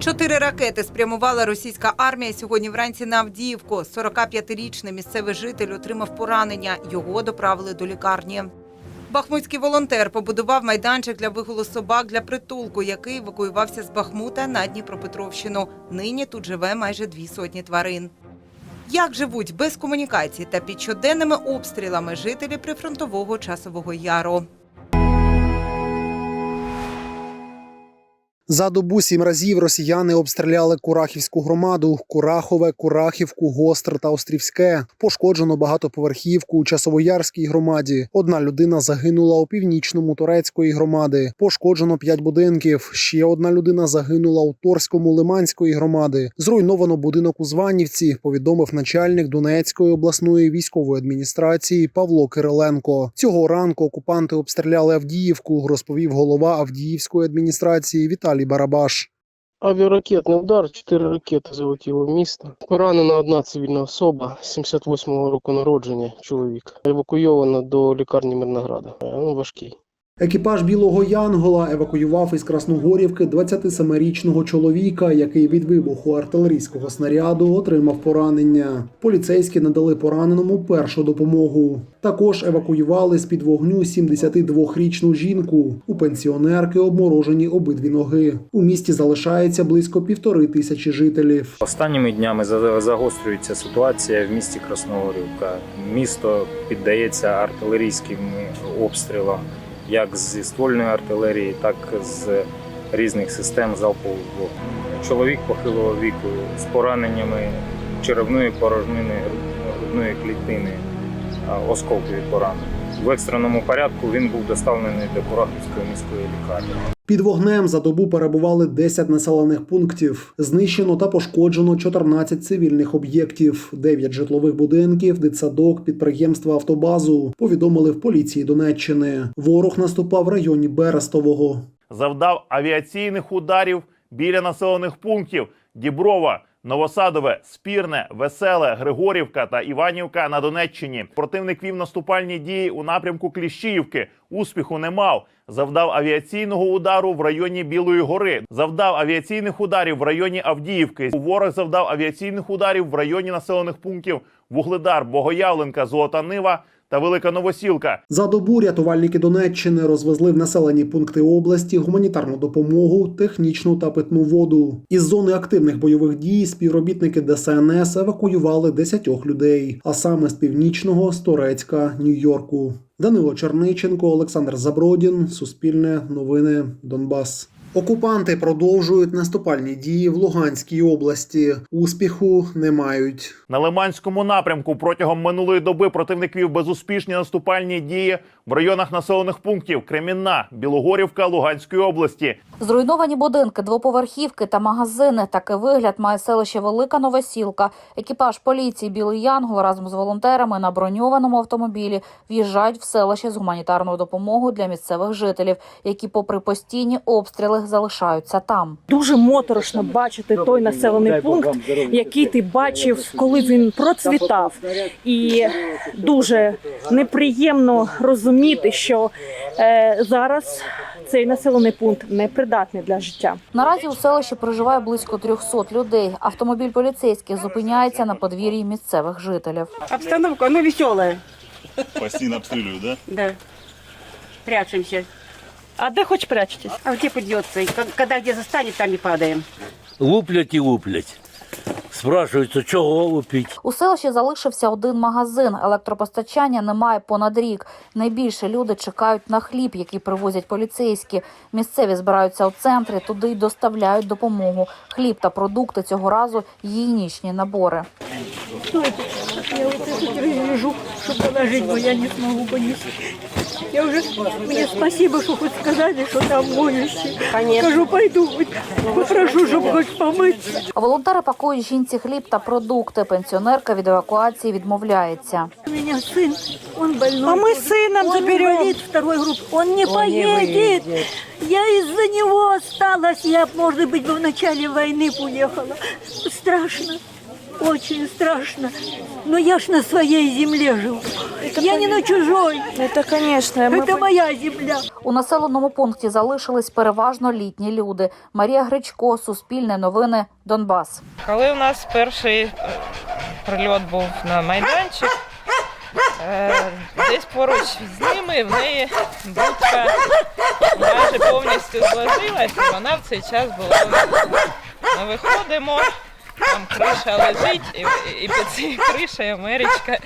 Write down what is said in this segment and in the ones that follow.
Чотири ракети спрямувала російська армія сьогодні вранці на Авдіївку. 45-річний місцевий житель отримав поранення. Його доправили до лікарні. Бахмутський волонтер побудував майданчик для вигулу собак для притулку, який евакуювався з Бахмута на Дніпропетровщину. Нині тут живе майже дві сотні тварин. Як живуть без комунікацій та під щоденними обстрілами жителі прифронтового часового яру? За добу сім разів росіяни обстріляли Курахівську громаду, Курахове, Курахівку, Гостр та Острівське. Пошкоджено багатоповерхівку у Часовоярській громаді. Одна людина загинула у північному турецької громади. Пошкоджено п'ять будинків. Ще одна людина загинула у Торському Лиманської громади. Зруйновано будинок у Званівці. Повідомив начальник Донецької обласної військової адміністрації Павло Кириленко. Цього ранку окупанти обстріляли Авдіївку. Розповів голова Авдіївської адміністрації Віталій Барабаш. Авіаракетний удар, чотири ракети залетіло в місто. Поранена одна цивільна особа 78-го року народження, чоловік. Евакуйована до лікарні Мирнограда. Е, Ну, важкий. Екіпаж білого Янгола евакуював із Красногорівки 27-річного чоловіка, який від вибуху артилерійського снаряду отримав поранення. Поліцейські надали пораненому першу допомогу. Також евакуювали з під вогню 72-річну жінку. У пенсіонерки обморожені обидві ноги. У місті залишається близько півтори тисячі жителів. Останніми днями за- загострюється ситуація в місті Красногорівка. Місто піддається артилерійським обстрілам, як зі ствольної артилерії, так і з різних систем залпового вогню. Чоловік похилого віку з пораненнями черевної порожнини, грудної клітини, осколкові поранення. В екстреному порядку він був доставлений до Курахівської міської лікарні. Під вогнем за добу перебували 10 населених пунктів. Знищено та пошкоджено 14 цивільних об'єктів, 9 житлових будинків, дитсадок, підприємства автобазу. Повідомили в поліції Донеччини. Ворог наступав в районі Берестового. завдав авіаційних ударів біля населених пунктів Діброва, Новосадове, Спірне, Веселе, Григорівка та Іванівка на Донеччині. Противник вів наступальні дії у напрямку Кліщіївки. Успіху не мав. Завдав авіаційного удару в районі Білої гори. Завдав авіаційних ударів в районі Авдіївки. Ворог завдав авіаційних ударів в районі населених пунктів Вугледар, Богоявленка, Золота Нива та Велика Новосілка. За добу рятувальники Донеччини розвезли в населені пункти області гуманітарну допомогу, технічну та питну воду. Із зони активних бойових дій співробітники ДСНС евакуювали 10 людей, а саме з північного, з Торецька, Нью-Йорку. Данило Черниченко, Олександр Забродін, Суспільне, Новини, Донбас. Окупанти продовжують наступальні дії в Луганській області. Успіху не мають. На Лиманському напрямку протягом минулої доби противник вів безуспішні наступальні дії в районах населених пунктів Кремінна, Білогорівка, Луганської області. Зруйновані будинки, двоповерхівки та магазини. Такий вигляд має селище Велика Новосілка. Екіпаж поліції Білий Янгол разом з волонтерами на броньованому автомобілі в'їжджають в селище з гуманітарною допомогою для місцевих жителів, які, попри постійні обстріли, залишаються там. Дуже моторошно бачити той населений пункт, який ти бачив, коли він процвітав, і дуже неприємно розуміти, що е, зараз цей населений пункт непридатний для життя. Наразі у селищі проживає близько 300 людей. Автомобіль поліцейських зупиняється на подвір'ї місцевих жителів. Обстановка, ну, веселая. Постійно обстрілюють, да? Да. Прячемся. А де хоч прячетесь? А где придется? И как- Когда где застанет, там и падаем. луплять і луплять. Спрашуються, чого лупіть. У селищі залишився один магазин. Електропостачання немає понад рік. Найбільше люди чекають на хліб, який привозять поліцейські. Місцеві збираються у центрі, туди й доставляють допомогу. Хліб та продукти цього разу гігієнічні набори. Я вот это лежу, чтобы положить, но я не смогу понести. Я уже, мне спасибо, что хоть сказали, что там моющие. Конечно. Скажу, пойду, хоть попрошу, чтобы хоть помыться. Волонтери пакують жінці хліб та продукти. Пенсіонерка від евакуації відмовляється. У меня сын, он больной. А мы с сыном он заберем. инвалид второй группы. Он не поедет. Я из-за него осталась. Я, может быть, бы в начале войны уехала. Страшно. Очень страшно. Но я ж на своей земле живу. я не на чужой. Это, конечно, мы Это моя земля. У населеному пункті залишились переважно літні люди. Марія Гречко, Суспільне новини, Донбас. Коли у нас перший е, прильот був на майданчик, е, десь поруч з ними в неї будка майже повністю зложилась, і вона в цей час була. Ми виходимо, там криша лежить, і, і під цією кришею Мерічка,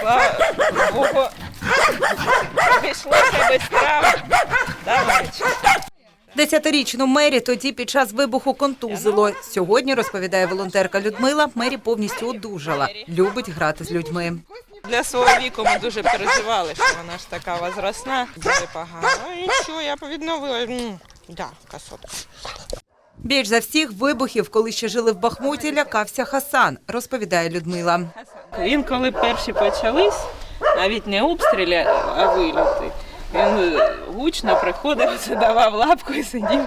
слава Богу, обійшлося без травм. Да, Мерічка? Десятирічну Мері тоді під час вибуху контузило. Сьогодні, розповідає волонтерка Людмила, Мері повністю одужала. Любить грати з людьми. Для свого віку ми дуже переживали, що вона ж така возрастна, дуже погана. Ну і що, я відновила. М, Да, красотка. Більш за всіх вибухів, коли ще жили в Бахмуті, лякався Хасан, розповідає Людмила. Він коли перші почались, навіть не обстріли, а вильоти. Він гучно приходив, задавав лапку і сидів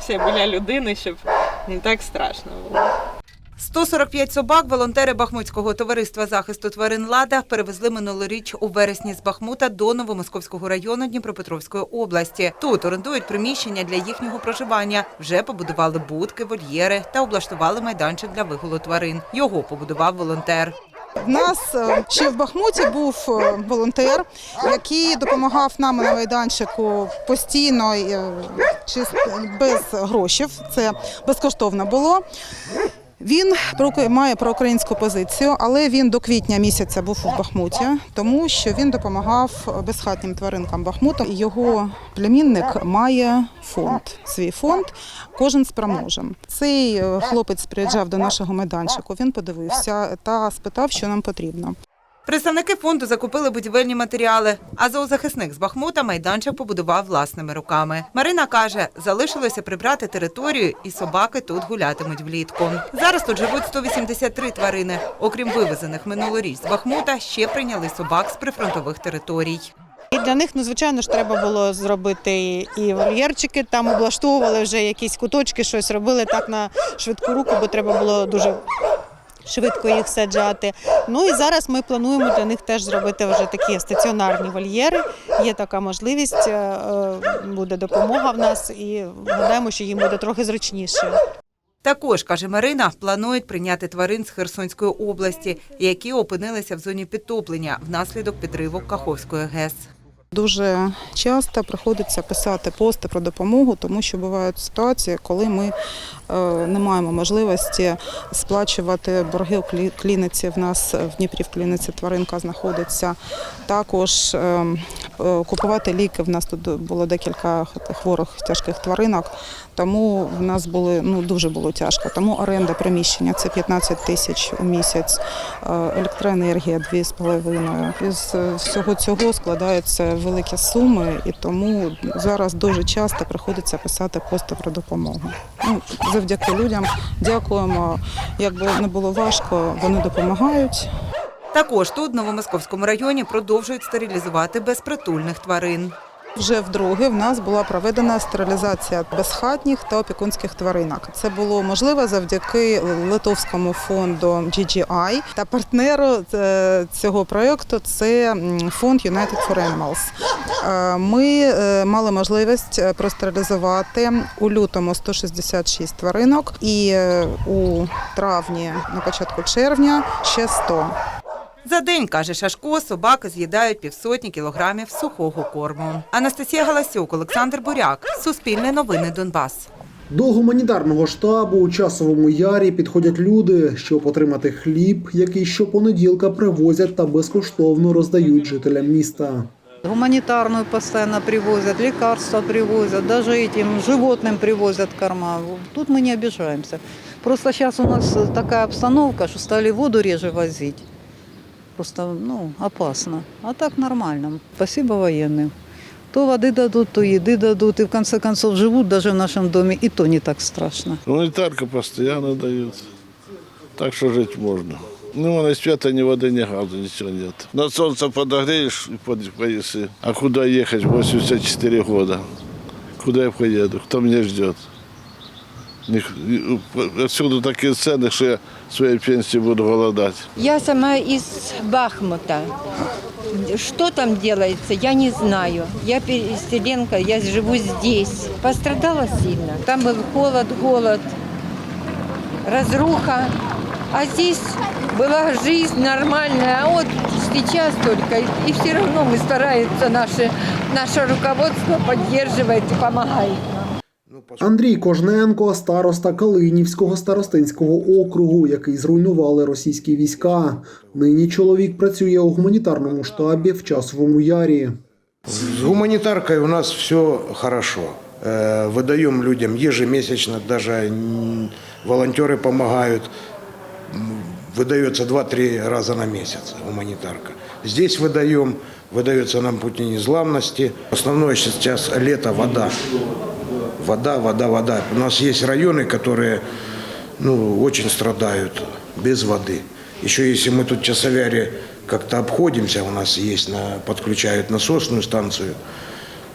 всі біля людини, щоб не так страшно було. 145 собак волонтери Бахмутського товариства захисту тварин Лада перевезли минулоріч у вересні з Бахмута до Новомосковського району Дніпропетровської області. Тут орендують приміщення для їхнього проживання. Вже побудували будки, вольєри та облаштували майданчик для вигулу тварин. Його побудував волонтер. В нас е, ще в Бахмуті був е, волонтер, який допомагав нам на майданчику постійно е, без грошей. Це безкоштовно було. Він має проукраїнську позицію, але він до квітня місяця був у Бахмуті, тому що він допомагав безхатнім тваринкам Бахмуту. Його племінник має фонд, свій фонд, кожен спроможем. Цей е, хлопець приїжджав до нашого майданчику. Він подивився та спитав, що нам потрібно. Представники фонду закупили будівельні матеріали, а зоозахисник з Бахмута майданчик побудував власними руками. Марина каже, залишилося прибрати територію, і собаки тут гулятимуть влітку. Зараз тут живуть 183 тварини. Окрім вивезених минулоріч з Бахмута, ще прийняли собак з прифронтових територій. І для них, ну звичайно ж, треба було зробити і вольєрчики, там облаштовували вже якісь куточки, щось робили так на швидку руку, бо треба було дуже швидко їх саджати. Ну і зараз ми плануємо для них теж зробити вже такі стаціонарні вольєри. Є така можливість, е, е, буде допомога в нас, і гадаємо, що їм буде трохи зручніше. Також, каже Марина, планують прийняти тварин з Херсонської області, які опинилися в зоні підтоплення внаслідок підриву Каховської ГЕС. Дуже часто приходиться писати пости про допомогу, тому що бувають ситуації, коли ми е, не маємо можливості сплачувати борги у клі- клініці. В нас в Дніпрі в клініці тваринка знаходиться. Також е, е, купувати ліки. В нас тут було декілька хворих тяжких тваринок, тому в нас були ну дуже було тяжко. Тому оренда приміщення це 15 тисяч у місяць, е, електроенергія 2,5. Із е, всього цього складаються великі суми, і тому зараз дуже часто приходиться писати пости про допомогу. Ну, завдяки людям дякуємо. Якби не було важко, вони допомагають. Також тут, в Новомосковському районі, продовжують стерилізувати безпритульних тварин. Вже вдруге в нас була проведена стерилізація безхатніх та опікунських тваринок. Це було можливо завдяки литовському фонду GGI та партнеру е, цього проєкту це фонд United for Animals. Е, Ми е, мали можливість простерилізувати у лютому 166 тваринок і у травні, на початку червня, ще 100. За день, каже Шашко, собаки з'їдають півсотні кілограмів сухого корму. Анастасія Галасюк, Олександр Буряк. Суспільне новини Донбас. До гуманітарного штабу у часовому ярі підходять люди, щоб отримати хліб, який щопонеділка привозять та безкоштовно роздають жителям міста. Гуманитарную постоянно привозят, лекарства привозят, даже этим животным привозят корма. Тут мы не обижаемся. Просто сейчас у нас такая обстановка, что стали воду реже возить. Просто, ну, опасно. А так нормально. Спасибо военным. То воды дадут, то еды дадут, и в конце концов живут даже в нашем доме, и то не так страшно. Гуманитарка постоянно дают. Так что жить можно. Ну, ни света, ни воды, ни газа, ничего нет. На солнце подогреешь и поеси. А куда ехать? 84 года. Куда я поеду? Кто меня ждет? Отсюда такие цены, что я своей пенсии буду голодать. Я сама из Бахмута. Что там делается, я не знаю. Я переселенка, я живу здесь. Пострадала сильно. Там был холод, голод, разруха. А здесь была жизнь нормальная. А вот сейчас только. И, все равно мы стараемся, наше, наше руководство поддерживает и помогает. Андрій Кожненко, староста Калинівського старостинського округу, який зруйнували російські війська. Нині чоловік працює у гуманітарному штабі в часовому ярі. С гуманитаркой у нас все хорошо. Э, Выдаем людям ежемесячно, даже м, волонтеры помогают. М, Выдается 2-3 раза на месяц гуманитарка. Здесь выдаем, выдается нам пути незламности. Основное сейчас лето – вода. Вода, вода, вода. У нас есть районы, которые ну, очень страдают без воды. Еще если мы тут в Часовяре как-то обходимся, у нас есть, на, подключают насосную станцию,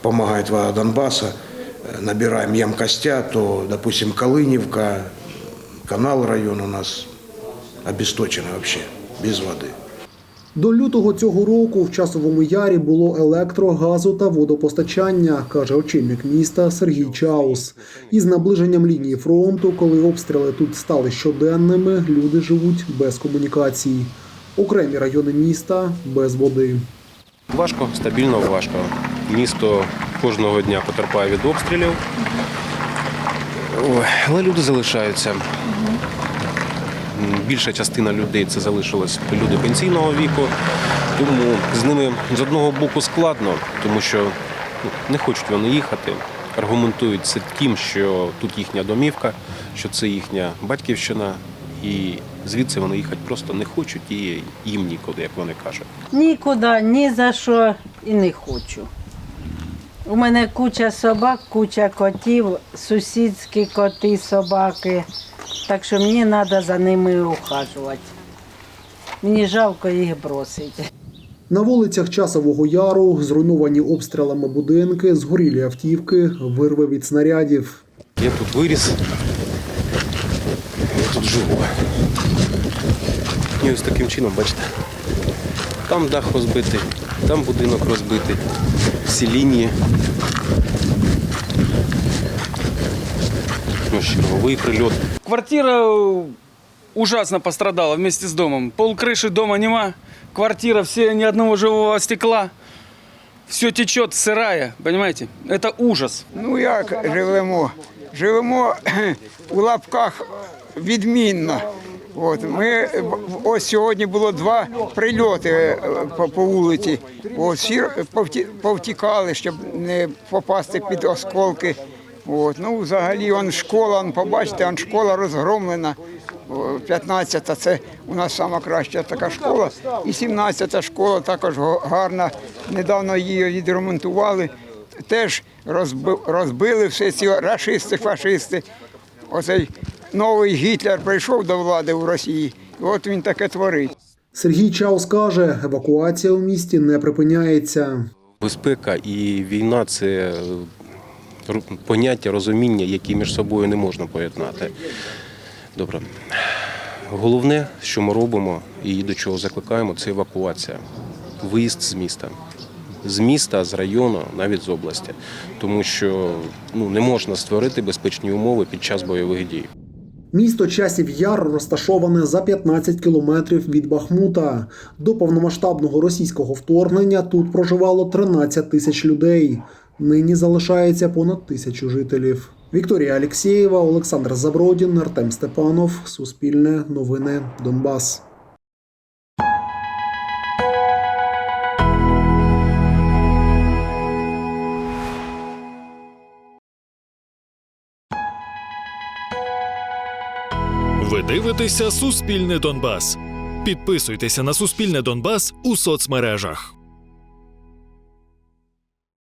помогает вода Донбасса, э, набираем емкостя, то, допустим, Колыневка, канал район у нас обесточен вообще, без воды. До лютого цього року в часовому ярі було електро, газу та водопостачання, каже очільник міста Сергій Чаус. Із наближенням лінії фронту, коли обстріли тут стали щоденними, люди живуть без комунікацій. Окремі райони міста без води. Важко, стабільно важко. Місто кожного дня потерпає від обстрілів. Але люди залишаються. Більша частина людей це залишилось люди пенсійного віку. Тому з ними з одного боку складно, тому що ну, не хочуть вони їхати. Аргументують це тим, що тут їхня домівка, що це їхня батьківщина, і звідси вони їхати просто не хочуть і їм нікуди, як вони кажуть. Нікуди, ні за що і не хочу. У мене куча собак, куча котів, сусідські коти, собаки. Так що мені треба за ними ухажувати. Мені жалко їх бросити. На вулицях Часового Яру зруйновані обстрілами будинки, згорілі автівки, вирви від снарядів. Я тут виріс. Я тут живу. І ось таким чином, бачите, там дах розбитий, там будинок розбитий, всі лінії. Ось черговий прильот. Квартира ужасно пострадала вместе с домом. Пол крыши дома нема. Квартира, все, ни одного живого стекла. Все течет, сырая, понимаете? Это ужас. Ну як живемо? Живемо у лапках відмінно. От ми ось сьогодні було два прильоти е, по, по вулиці. От, всі повті- повтікали, щоб не попасти під осколки. От, ну, взагалі, он школа, он, побачите, он школа розгромлена. 15-та це у нас сама краща така школа. І 17-та школа також гарна. Недавно її відремонтували. Теж розби- розбили все ці рашисти, фашисти. Оцей новий Гітлер прийшов до влади в Росії. І от він таке творить. Сергій Чаус каже, евакуація у місті не припиняється. Безпека і війна це поняття, розуміння, які між собою не можна поєднати. Добре. Головне, що ми робимо і до чого закликаємо, це евакуація. Виїзд з міста. З міста, з району, навіть з області. Тому що ну, не можна створити безпечні умови під час бойових дій. Місто Часів Яр розташоване за 15 кілометрів від Бахмута. До повномасштабного російського вторгнення тут проживало 13 тисяч людей. Нині залишається понад тисячу жителів. Вікторія Алєксєєва, Олександр Забродін, Артем Степанов. Суспільне новини Донбас. Ви дивитеся Суспільне Донбас. Підписуйтеся на Суспільне Донбас у соцмережах.